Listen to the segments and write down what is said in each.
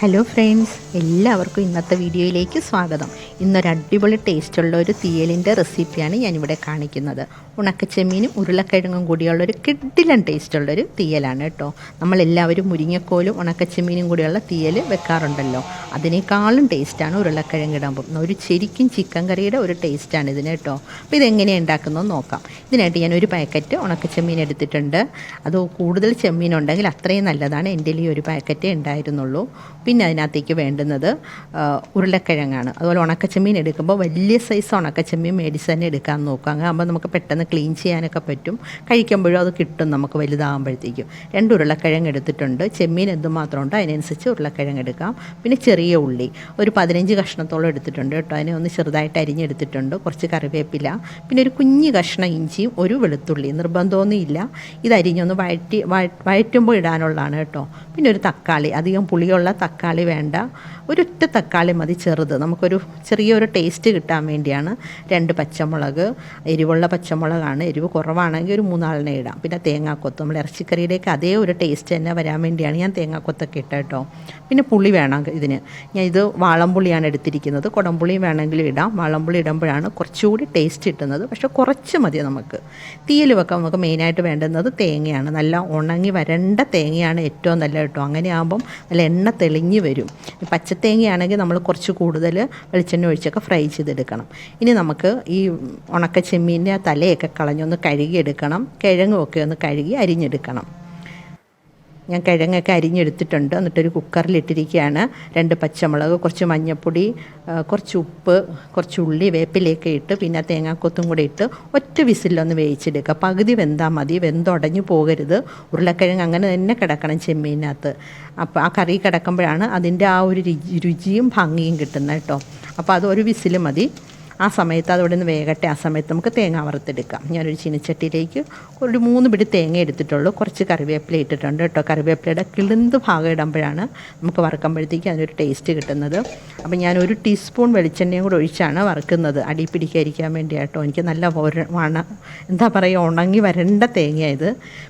Hello friends എല്ലാവർക്കും ഇന്നത്തെ വീഡിയോയിലേക്ക് സ്വാഗതം. ഇന്നൊരു അടിപൊളി ടേസ്റ്റുള്ള ഒരു തീയലിന്റെ റെസിപ്പിയാണ് ഞാനിവിടെ കാണിക്കുന്നത്. ഉണക്കച്ചെമ്മീനും ഉരുളക്കിഴങ്ങും കൂടിയുള്ള ഒരു കിഡിലൻ ടേസ്റ്റുള്ളൊരു തീയലാണ് കേട്ടോ. നമ്മളെല്ലാവരും മുരിങ്ങക്കോലും ഉണക്കച്ചെമ്മീനും കൂടിയുള്ള തീയൽ വെക്കാറുണ്ടല്ലോ. അതിനേക്കാളും ടേസ്റ്റാണ് ഉരുളക്കിഴങ്ങ് ഇടുമ്പം. ഒരു ശരിക്കും ചിക്കൻ കറിയുടെ ഒരു ടേസ്റ്റാണ് ഇതിന് കേട്ടോ. അപ്പോൾ ഇതെങ്ങനെയാണ് ഉണ്ടാക്കുന്നത് നോക്കാം. ഇതിനായിട്ട് ഞാൻ ഒരു പാക്കറ്റ് ഉണക്കച്ചെമ്മീൻ എടുത്തിട്ടുണ്ട്. അത് കൂടുതൽ ചെമ്മീൻ ഉണ്ടെങ്കിൽ അത്രയും നല്ലതാണ്. എന്റെ ഈ ഒരു പാക്കറ്റേ ഉണ്ടായിരുന്നുള്ളൂ. പിന്നെ അതിനകത്തേക്ക് വേണ്ടുന്നത് ഉരുളക്കിഴങ്ങാണ്. അതുപോലെ ഉണക്കച്ചെമ്മീൻ എടുക്കുമ്പോൾ വലിയ സൈസ് ഉണക്കച്ചെമ്മീൻ മേടിച്ച് തന്നെ എടുക്കാൻ നോക്കുക അങ്ങനെ ആകുമ്പോൾ നമുക്ക് പെട്ടെന്ന് ക്ലീൻ ചെയ്യാനൊക്കെ പറ്റും. കഴിക്കുമ്പോഴും അത് കിട്ടും നമുക്ക് വലുതാകുമ്പോഴത്തേക്കും. രണ്ട് ഉരുളക്കിഴങ്ങ് എടുത്തിട്ടുണ്ട്. ചെമ്മീൻ എന്തുമാത്രം ഉണ്ടോ അതിനനുസരിച്ച് ഉരുളക്കിഴങ്ങ് എടുക്കാം. പിന്നെ ചെറിയ ഉള്ളി. ഒരു പതിനഞ്ച് കഷ്ണത്തോളം എടുത്തിട്ടുണ്ട് കേട്ടോ. അതിനെ ഒന്ന് ചെറുതായിട്ട് അരിഞ്ഞെടുത്തിട്ടുണ്ട്. കുറച്ച് കറിവേപ്പില. പിന്നെ ഒരു കുഞ്ഞ് കഷ്ണം ഇഞ്ചിയും ഒരു വെളുത്തുള്ളി. നിർബന്ധമൊന്നുമില്ല ഇത് അരിഞ്ഞൊന്ന് വഴറ്റി വഴ- വഴറ്റുമ്പോൾ ഇടാനുള്ളതാണ് കേട്ടോ. പിന്നെ ഒരു തക്കാളി. അധികം പുളിയുള്ള തക്കാളി വേണ്ട. ഒരൊറ്റ തക്കാളി മതി ചെറുത്. നമുക്കൊരു ചെറിയൊരു ടേസ്റ്റ് കിട്ടാൻ വേണ്ടിയാണ് രണ്ട് പച്ചമുളക് എരിവുള്ള പച്ചമുളകാണ്. എരിവ് കുറവാണെങ്കിൽ ഒരു മൂന്നാളിനെ ഇടാം. പിന്നെ തേങ്ങാക്കൊത്ത് നമ്മൾ ഇറച്ചിക്കറിയുടെയൊക്കെ അതേ ഒരു ടേസ്റ്റ് തന്നെ വരാൻ വേണ്ടിയാണ് ഞാൻ തേങ്ങാക്കൊത്തൊക്കെ ഇട്ട കേട്ടോ പിന്നെ പുളി വേണം ഇതിന്. ഞാൻ ഇത് വാളംപുളിയാണ് എടുത്തിരിക്കുന്നത്. കുടംപുളിയും വേണമെങ്കിലും ഇടാം. വാളംപുളി ഇടുമ്പോഴാണ് കുറച്ചുകൂടി ടേസ്റ്റ് കിട്ടുന്നത്. പക്ഷേ കുറച്ച് മതി നമുക്ക്. തീയിൽ വെക്കാൻ നമുക്ക് മെയിനായിട്ട് വേണ്ടുന്നത് തേങ്ങയാണ്. നല്ല ഉണങ്ങി വരണ്ട തേങ്ങയാണ് ഏറ്റവും നല്ല കേട്ടോ. അങ്ങനെ ആകുമ്പം നല്ല എണ്ണ തെളിഞ്ഞ് വരും. ഈ പച്ചത്തേങ്ങയാണെങ്കിൽ നമ്മൾ കുറച്ച് കൂടുതൽ വെളിച്ചെണ്ണ ഒഴിച്ചൊക്കെ ഫ്രൈ ചെയ്തെടുക്കണം. ഇനി നമുക്ക് ഈ ഉണക്ക ചെമ്മീന്റെ തലയൊക്കെ കളഞ്ഞൊന്ന് കഴുകിയെടുക്കണം. കിഴങ്ങുമൊക്കെ ഒന്ന് കഴുകി അരിഞ്ഞെടുക്കണം. ഞാൻ കിഴങ്ങൊക്കെ അരിഞ്ഞെടുത്തിട്ടുണ്ട്. എന്നിട്ടൊരു കുക്കറിലിട്ടിരിക്കുകയാണ്. രണ്ട് പച്ചമുളക് കുറച്ച് മഞ്ഞൾപ്പൊടി കുറച്ച് ഉപ്പ് കുറച്ച് ഉള്ളി വേപ്പിലേക്ക് ഇട്ട് പിന്നെ തേങ്ങാക്കൊത്തും കൂടി ഇട്ട് ഒറ്റ വിസിലൊന്ന് വേവിച്ചെടുക്കുക. പകുതി വെന്താൽ മതി. വെന്തുടഞ്ഞു പോകരുത്. ഉരുളക്കിഴങ്ങ് അങ്ങനെ തന്നെ കിടക്കണം ചെമ്മീനകത്ത്. അപ്പോൾ ആ കറി കിടക്കുമ്പോഴാണ് അതിന്റെ ആ ഒരു രുചി രുചിയും ഭംഗിയും കിട്ടുന്നത് കേട്ടോ. അപ്പോൾ അത് ഒരു വിസിൽ മതി. ആ സമയത്ത് അതവിടെ നിന്ന് വേഗട്ടെ ആ സമയത്ത് നമുക്ക് തേങ്ങ വറുത്തെടുക്കാം. ഞാനൊരു ചീനച്ചട്ടിയിലേക്ക് ഒരു മൂന്ന് പിടി തേങ്ങ എടുത്തിട്ടുള്ളൂ. കുറച്ച് കറിവേപ്പില ഇട്ടിട്ടുണ്ട് കേട്ടോ. കറിവേപ്പിലയുടെ കിളിന്ത് ഭാഗം ഇടുമ്പോഴാണ് നമുക്ക് വറുക്കുമ്പോഴത്തേക്ക് അതിനൊരു ടേസ്റ്റ് കിട്ടുന്നത്. അപ്പോൾ ഞാൻ ഒരു ടീസ്പൂൺ വെളിച്ചെണ്ണയും കൂടെ ഒഴിച്ചാണ് വറുക്കുന്നത്. അടി പിടിക്കാതിരിക്കാൻ വേണ്ടി കേട്ടോ. എനിക്ക് നല്ല വണ എന്താ പറയുക ഉണങ്ങി വരേണ്ട തേങ്ങയായത്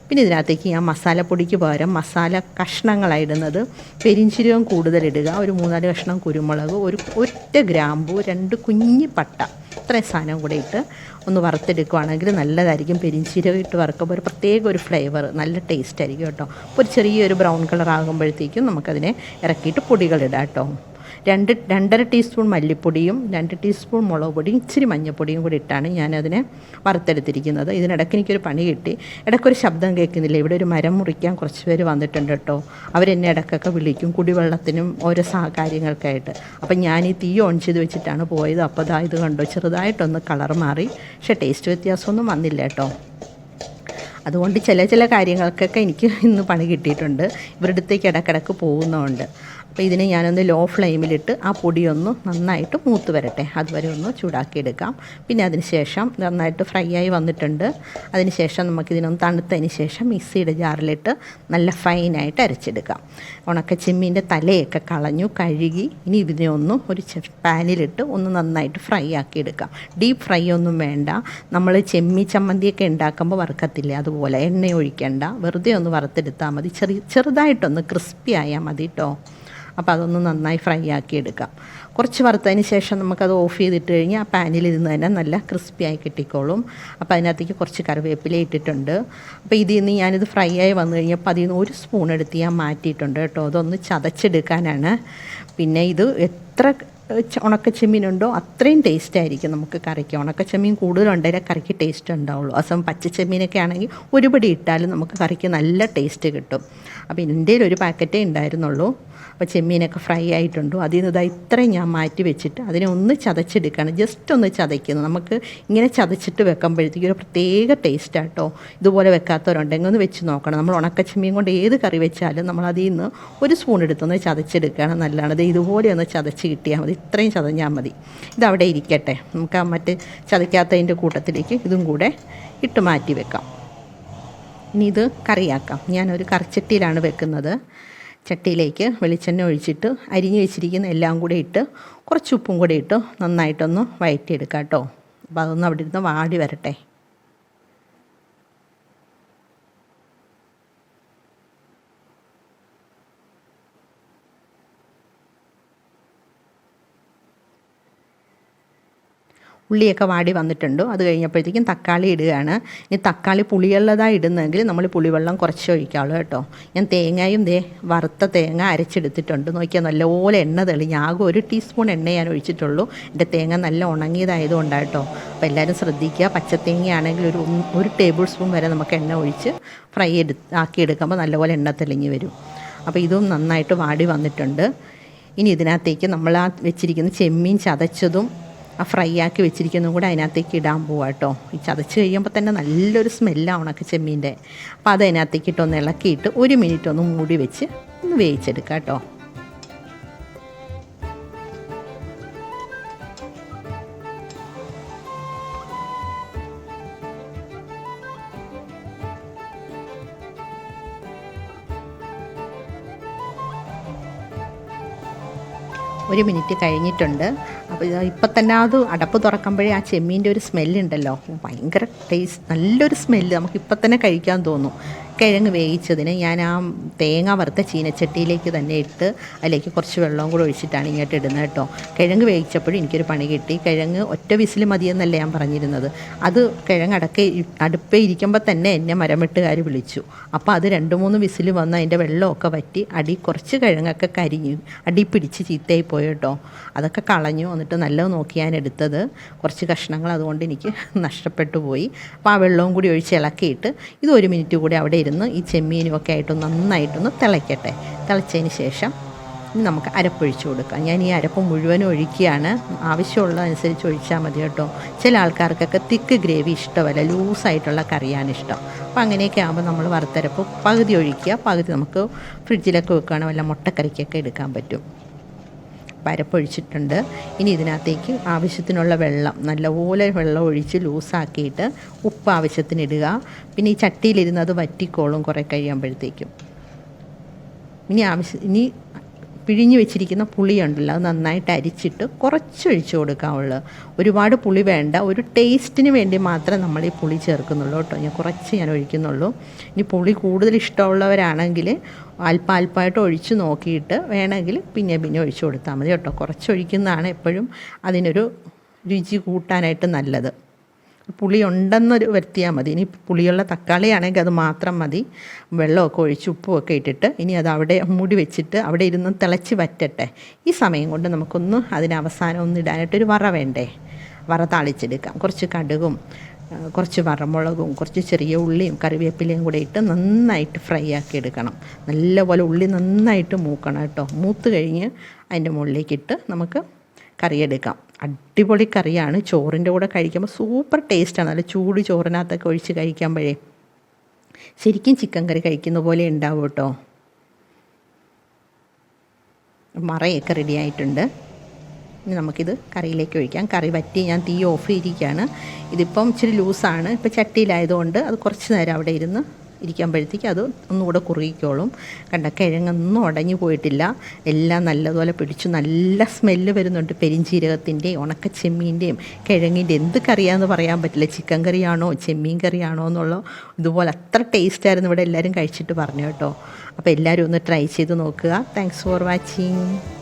പിന്നെ ഇതിനകത്തേക്ക് ഞാൻ മസാലപ്പൊടിക്ക് പകരം മസാല കഷ്ണങ്ങളായിടുന്നത് പെരിഞ്ചീരകം കൂടുതലിടുക ഒരു മൂന്നാൽ കഷ്ണം കുരുമുളക് ഒരു ഒറ്റ ഗ്രാമ്പു രണ്ട് കുഞ്ഞ് പട്ട ഇത്രയും സാധനം കൂടെ ഇട്ട് ഒന്ന് വറുത്തെടുക്കുവാണെങ്കിൽ നല്ലതായിരിക്കും. പെരിഞ്ചീരകം ഇട്ട് വറുക്കുമ്പോൾ ഒരു പ്രത്യേക ഒരു ഫ്ലേവർ നല്ല ടേസ്റ്റ് ആയിരിക്കും കേട്ടോ. ഒരു ചെറിയൊരു ബ്രൗൺ കളർ ആകുമ്പോഴത്തേക്കും നമുക്കതിനെ ഇറക്കിയിട്ട് പൊടികളിടാം കേട്ടോ. രണ്ട് രണ്ടര ടീസ്പൂൺ മല്ലിപ്പൊടിയും രണ്ട് ടീസ്പൂൺ മുളക് പൊടിയും ഇച്ചിരി മഞ്ഞൾപ്പൊടിയും കൂടി ഇട്ടാണ് ഞാനതിനെ വറുത്തെടുത്തിരിക്കുന്നത്. ഇതിനിടയ്ക്ക് എനിക്കൊരു പണി കിട്ടി. ഇടയ്ക്കൊരു ശബ്ദം കേൾക്കുന്നില്ല. ഇവിടെ ഒരു മരം മുറിക്കാൻ കുറച്ച് പേര് വന്നിട്ടുണ്ട് കേട്ടോ. അവരെന്നെ ഇടയ്ക്കൊക്കെ വിളിക്കും കുടിവെള്ളത്തിനും ഓരോ സാ കാര്യങ്ങൾക്കായിട്ട്. അപ്പം ഞാൻ ഈ തീ ഓൺ ചെയ്ത് വെച്ചിട്ടാണ് പോയത്. അപ്പോൾ അതാ ഇത് കണ്ടോ? ചെറുതായിട്ടൊന്ന് കളർ മാറി. പക്ഷേ ടേസ്റ്റ് വ്യത്യാസമൊന്നും വന്നില്ല കേട്ടോ. അതുകൊണ്ട് ചില ചില കാര്യങ്ങൾക്കൊക്കെ എനിക്ക് ഇന്ന് പണി കിട്ടിയിട്ടുണ്ട്. ഇവരുടെ അടുത്തേക്ക് ഇടക്കിടക്ക് പോകുന്നതുകൊണ്ട്. അപ്പോൾ ഇതിനെ ഞാനൊന്ന് ലോ ഫ്ലെയിമിലിട്ട് ആ പൊടിയൊന്ന് നന്നായിട്ട് മൂത്ത് വരട്ടെ. അതുവരെ ഒന്ന് ചൂടാക്കിയെടുക്കാം. പിന്നെ അതിന് ശേഷം നന്നായിട്ട് ഫ്രൈ ആയി വന്നിട്ടുണ്ട്. അതിന് ശേഷം നമുക്കിതിനൊന്ന് തണുത്തതിന് ശേഷം മിക്സിയുടെ ജാറിലിട്ട് നല്ല ഫൈനായിട്ട് അരച്ചെടുക്കാം. ഉണക്ക ചെമ്മീന്റെ തലയൊക്കെ കളഞ്ഞു കഴുകി ഇനി ഇതിനെ ഒന്ന് ഒരു പാനിലിട്ട് ഒന്ന് നന്നായിട്ട് ഫ്രൈ ആക്കി എടുക്കാം ഡീപ്പ് ഫ്രൈ ഒന്നും വേണ്ട. നമ്മൾ ചെമ്മി ചമ്മന്തിയൊക്കെ ഉണ്ടാക്കുമ്പോൾ വറുക്കത്തില്ലേ? അതുപോലെ എണ്ണ ഒഴിക്കേണ്ട. വെറുതെ ഒന്ന് വറുത്തെടുത്താൽ മതി. ചെറിയ ചെറുതായിട്ടൊന്ന് ക്രിസ്പി ആയാൽ മതി കേട്ടോ അപ്പോൾ അതൊന്ന് നന്നായി ഫ്രൈ ആക്കി എടുക്കാം. കുറച്ച് വറുത്തതിന് ശേഷം നമുക്കത് ഓഫ് ചെയ്തിട്ട് കഴിഞ്ഞാൽ ആ പാനിൽ ഇരുന്ന് തന്നെ നല്ല ക്രിസ്പി ആയി കിട്ടിക്കോളും. അപ്പോൾ അതിനകത്തേക്ക് കുറച്ച് കറിവേപ്പില ഇട്ടിട്ടുണ്ട്. അപ്പോൾ ഇതിൽ നിന്ന് ഞാനിത് ഫ്രൈ ആയി വന്നു കഴിഞ്ഞപ്പോൾ അതിൽ നിന്ന് ഒരു സ്പൂൺ എടുത്ത് ഞാൻ മാറ്റിയിട്ടുണ്ട് കേട്ടോ. അതൊന്ന് ചതച്ചെടുക്കാനാണ്. പിന്നെ ഇത് എത്ര ഉണക്കച്ചെമ്മീനുണ്ടോ അത്രയും ടേസ്റ്റ് ആയിരിക്കും നമുക്ക് കറിക്ക്. ഉണക്കച്ചെമ്മീൻ കൂടുതലുണ്ടെങ്കിൽ കറിക്ക് ടേസ്റ്റ് ഉണ്ടാവുള്ളൂ. അസം പച്ചച്ചെമ്മീനൊക്കെ ആണെങ്കിൽ ഒരുപടി ഇട്ടാലും നമുക്ക് കറിക്ക് നല്ല ടേസ്റ്റ് കിട്ടും. അപ്പോൾ ഇതിന്റെ ഒരു പാക്കറ്റേ ഉണ്ടായിരുന്നുള്ളൂ. അപ്പോൾ ചെമ്മീനൊക്കെ ഫ്രൈ ആയിട്ടുണ്ടോ? അതിൽ നിന്ന് ഇതാ ഇത്രയും ഞാൻ മാറ്റി വെച്ചിട്ട് അതിനെ ഒന്ന് ചതച്ചെടുക്കുകയാണ് ജസ്റ്റ് ഒന്ന് ചതയ്ക്കുന്നു. നമുക്ക് ഇങ്ങനെ ചതച്ചിട്ട് വെക്കുമ്പോഴത്തേക്കും ഒരു പ്രത്യേക ടേസ്റ്റ് ആട്ടോ ഇതുപോലെ വെക്കാത്തവരുണ്ടെങ്കിൽ ഒന്ന് വെച്ച് നോക്കണം. നമ്മൾ ഉണക്കച്ചെമ്മീൻ കൊണ്ട് ഏത് കറി വെച്ചാലും നമ്മൾ അതിൽ നിന്ന് ഒരു സ്പൂൺ എടുത്തൊന്ന് ചതച്ചെടുക്കുകയാണ് നല്ലതാണ്. ഇതുപോലെ ഒന്ന് ചതച്ച് കിട്ടിയാൽ മതി. ഇത്രയും ചതഞ്ഞാൽ മതി. ഇതവിടെ ഇരിക്കട്ടെ. നമുക്ക് ആ മറ്റ് ചതയ്ക്കാത്തതിന്റെ കൂട്ടത്തിലേക്ക് ഇതും കൂടെ ഇട്ട് മാറ്റി വെക്കാം. ഇനി ഇത് കറിയാക്കാം. ഞാനൊരു കറിച്ചട്ടിയിലാണ് വെക്കുന്നത്. ചട്ടിയിലേക്ക് വെളിച്ചെണ്ണ ഒഴിച്ചിട്ട് അരിഞ്ഞു വെച്ചിരിക്കുന്ന എല്ലാം കൂടെ ഇട്ട് കുറച്ച് ഉപ്പും കൂടെ ഇട്ട് നന്നായിട്ടൊന്ന് വഴറ്റിയെടുക്കാം കേട്ടോ. അപ്പോൾ അതൊന്ന് അവിടെ ഇരുന്ന് വാടി വരട്ടെ. ഉള്ളിയൊക്കെ വാടി വന്നിട്ടുണ്ട്. അത് കഴിഞ്ഞപ്പോഴത്തേക്കും തക്കാളി ഇടുകയാണ്. ഇനി തക്കാളി പുളിയുള്ളതാണ് ഇടുന്നതെങ്കിൽ നമ്മൾ പുളിവെള്ളം കുറച്ച് ഒഴിക്കാവുള്ളൂ കേട്ടോ. ഞാൻ തേങ്ങയും ദേ വറുത്ത തേങ്ങ അരച്ചെടുത്തിട്ടുണ്ട്. നോക്കിയാൽ നല്ലപോലെ എണ്ണ തെളിഞ്ഞ്. ആകെ ഒരു ടീസ്പൂൺ എണ്ണ ഞാൻ ഒഴിച്ചിട്ടുള്ളൂ. എന്റെ തേങ്ങ നല്ല ഉണങ്ങിയതായതുകൊണ്ടാട്ടോ അപ്പോൾ എല്ലാവരും ശ്രദ്ധിക്കുക. പച്ചത്തേങ്ങയാണെങ്കിൽ ഒരു ഒരു ടേബിൾ സ്പൂൺ വരെ നമുക്ക് എണ്ണ ഒഴിച്ച് ഫ്രൈ എടു ആക്കി എടുക്കുമ്പോൾ നല്ലപോലെ എണ്ണ തെളിഞ്ഞ് വരും. അപ്പോൾ ഇതും നന്നായിട്ട് വാടി വന്നിട്ടുണ്ട്. ഇനി ഇതിനകത്തേക്ക് നമ്മൾ ആ വെച്ചിരിക്കുന്ന ചെമ്മീൻ ചതച്ചതും ആ ഫ്രൈ ആക്കി വെച്ചിരിക്കുന്നതും കൂടെ അതിനകത്തേക്ക് ഇടാൻ പോവാം കേട്ടോ. ഈ ചതച്ച് കഴിയുമ്പോൾ തന്നെ നല്ലൊരു സ്മെല്ലാണ് ഉണക്ക ചെമ്മീന്റെ. അപ്പോൾ അത് അതിനകത്തേക്ക് ഇട്ടൊന്ന് ഇളക്കിയിട്ട് ഒരു മിനിറ്റ് ഒന്ന് മൂടി വെച്ച് ഒന്ന് വേവിച്ചെടുക്കാം കേട്ടോ. ഒരു മിനിറ്റ് കഴിഞ്ഞിട്ടുണ്ട്. അപ്പോൾ ഇപ്പം തന്നെ അത് അടപ്പ് തുറക്കുമ്പോഴേ ആ ചെമ്മീന്റെ ഒരു സ്മെല്ലുണ്ടല്ലോ ഭയങ്കര ടേസ്റ്റ് നല്ലൊരു സ്മെല്ല് നമുക്ക് ഇപ്പം തന്നെ കഴിക്കാൻ തോന്നും. കിഴങ്ങ് വേവിച്ചതിന് ഞാൻ ആ തേങ്ങ വറുത്ത ചീനച്ചട്ടിയിലേക്ക് തന്നെ ഇട്ട് അതിലേക്ക് കുറച്ച് വെള്ളവും കൂടെ ഒഴിച്ചിട്ടാണ് ഇങ്ങോട്ട് ഇടുന്നത് കേട്ടോ. കിഴങ്ങ് വേവിച്ചപ്പോഴും എനിക്കൊരു പണി കിട്ടി. കിഴങ്ങ് ഒറ്റ വിസിൽ മതിയെന്നല്ല ഞാൻ പറഞ്ഞിരുന്നത്. അത് കിഴങ്ങ് അടക്ക അടുപ്പേ ഇരിക്കുമ്പോൾ തന്നെ എന്നെ മരമിട്ടുകാർ വിളിച്ചു. അപ്പോൾ അത് രണ്ട് മൂന്ന് വിസിൽ വന്ന് അതിന്റെ വെള്ളമൊക്കെ വറ്റി അടി കുറച്ച് കിഴങ്ങൊക്കെ കരിഞ്ഞു അടി പിടിച്ച് ചീത്തയായി പോയി കേട്ടോ. അതൊക്കെ കളഞ്ഞു. എന്നിട്ട് നല്ലത് നോക്കി ഞാൻ എടുത്തത്. കുറച്ച് കഷ്ണങ്ങൾ അതുകൊണ്ട് എനിക്ക് നഷ്ടപ്പെട്ടു പോയി. അപ്പോൾ ആ വെള്ളവും കൂടി ഒഴിച്ച് ഇളക്കിയിട്ട് ഇത് ഒരു മിനിറ്റ് കൂടി അവിടെ ഇരുന്ന് ഈ ചെമ്മീനും ഒക്കെ ആയിട്ട് നന്നായിട്ടൊന്ന് തിളയ്ക്കട്ടെ. തിളച്ചതിന് ശേഷം നമുക്ക് അരപ്പൊഴിച്ച് കൊടുക്കാം. ഞാൻ ഈ അരപ്പ് മുഴുവനും ഒഴിക്കുകയാണ്. ആവശ്യമുള്ളതനുസരിച്ച് ഒഴിച്ചാൽ മതി കേട്ടോ. ചില ആൾക്കാർക്കൊക്കെ തിക്ക് ഗ്രേവി ഇഷ്ടമല്ല. ലൂസായിട്ടുള്ള കറിയാണ് ഇഷ്ടം. അപ്പോൾ അങ്ങനെയൊക്കെ ആകുമ്പോൾ നമ്മൾ വറുത്തരപ്പ് പകുതി ഒഴിക്കുക. പകുതി നമുക്ക് ഫ്രിഡ്ജിലൊക്കെ വെക്കുകയാണെങ്കിൽ വല്ല മുട്ടക്കറിക്കൊക്കെ എടുക്കാൻ പറ്റും. പരപ്പൊഴിച്ചിട്ടുണ്ട്. ഇനി ഇതിനകത്തേക്ക് ആവശ്യത്തിനുള്ള വെള്ളം നല്ലപോലെ വെള്ളം ഒഴിച്ച് ലൂസാക്കിയിട്ട് ഉപ്പ് ആവശ്യത്തിന് ഇടുക പിന്നെ ഈ ചട്ടിയിലിരുന്ന് അത് വറ്റിക്കോളും കുറേ കഴിയുമ്പോഴത്തേക്കും. ഇനി ആവശ്യം ഇനി പിഴിഞ്ഞ് വെച്ചിരിക്കുന്ന പുളിയുണ്ടല്ലോ അത് നന്നായിട്ട് അരിച്ചിട്ട് കുറച്ച് കൊടുക്കാവുള്ളൂ. ഒരുപാട് പുളി വേണ്ട ഒരു ടേസ്റ്റിന് വേണ്ടി മാത്രം നമ്മൾ ഈ പുളി ചേർക്കുന്നുള്ളൂ കേട്ടോ. ഞാൻ കുറച്ച് ഞാൻ ഒഴിക്കുന്നുള്ളൂ. ഇനി പുളി കൂടുതൽ ഇഷ്ടമുള്ളവരാണെങ്കിൽ അല്പം അല്പമായിട്ട് ഒഴിച്ച് നോക്കിയിട്ട് വേണമെങ്കിൽ പിന്നെ പിന്നെ ഒഴിച്ചു കൊടുത്താൽ മതി കേട്ടോ. കുറച്ച് ഒഴിക്കുന്നതാണ് എപ്പോഴും അതിനൊരു രുചി കൂട്ടാനായിട്ട് നല്ലത്. പുളി ഉണ്ടെന്നൊരു വരുത്തിയാൽ മതി. ഇനി പുളിയുള്ള തക്കാളിയാണെങ്കിൽ അത് മാത്രം മതി. വെള്ളമൊക്കെ ഒഴിച്ച് ഉപ്പുമൊക്കെ ഇട്ടിട്ട് ഇനി അത് അവിടെ മൂടി വെച്ചിട്ട് അവിടെ ഇരുന്ന് തിളച്ച് വറ്റട്ടെ. ഈ സമയം കൊണ്ട് നമുക്കൊന്ന് അതിന് അവസാനം ഒന്ന് ഇടാനായിട്ടൊരു വറ വേണ്ടേ? വറ താളിച്ചെടുക്കാം. കുറച്ച് കടുകും കുറച്ച് വറമുളകും കുറച്ച് ചെറിയ ഉള്ളിയും കറിവേപ്പിലയും കൂടെ ഇട്ട് നന്നായിട്ട് ഫ്രൈ ആക്കി എടുക്കണം. നല്ലപോലെ ഉള്ളി നന്നായിട്ട് മൂക്കണം കേട്ടോ. മൂത്ത് കഴിഞ്ഞ് അതിന്റെ മുകളിലേക്ക് ഇട്ട് നമുക്ക് കറിയെടുക്കാം അടിപൊളി കറിയാണ്. ചോറിന്റെ കൂടെ കഴിക്കുമ്പോൾ സൂപ്പർ ടേസ്റ്റാണ് നല്ല ചൂട് ചോറിനകത്തൊക്കെ ഒഴിച്ച് കഴിക്കുമ്പോഴേ. ശരിക്കും ചിക്കൻ കറി കഴിക്കുന്ന പോലെ ഉണ്ടാവും കേട്ടോ. മറയൊക്കെ റെഡി ആയിട്ടുണ്ട്. ഇനി നമുക്കിത് കറിയിലേക്ക് ഒഴിക്കാം. കറി വറ്റി ഞാൻ തീ ഓഫ് ചെയ്തിരിക്കുകയാണ്. ഇതിപ്പം ഇച്ചിരി ലൂസാണ്. ഇപ്പം ചട്ടിയിലായതുകൊണ്ട് അത് കുറച്ച് നേരം അവിടെ ഇരുന്ന് ഇരിക്കുമ്പോഴത്തേക്ക് അത് ഒന്നുകൂടെ കുറുകിക്കോളും. കണ്ട കിഴങ്ങൊന്നും ഉടഞ്ഞു പോയിട്ടില്ല. എല്ലാം നല്ലതുപോലെ പിടിച്ചു. നല്ല സ്മെല്ല് വരുന്നുണ്ട് പെരിഞ്ചീരകത്തിന്റെയും ഉണക്കച്ചെമ്മീന്റെയും കിഴങ്ങിന്റെ. എന്ത് കറിയാന്ന് പറയാൻ പറ്റില്ല. ചിക്കൻ കറിയാണോ ചെമ്മീൻ കറിയാണോ എന്നുള്ള ഇതുപോലെ അത്ര ടേസ്റ്റായിരുന്നു ഇവിടെ എല്ലാവരും കഴിച്ചിട്ട് പറഞ്ഞു കേട്ടോ. അപ്പോൾ എല്ലാവരും ഒന്ന് ട്രൈ ചെയ്ത് നോക്കുക. Thanks for watching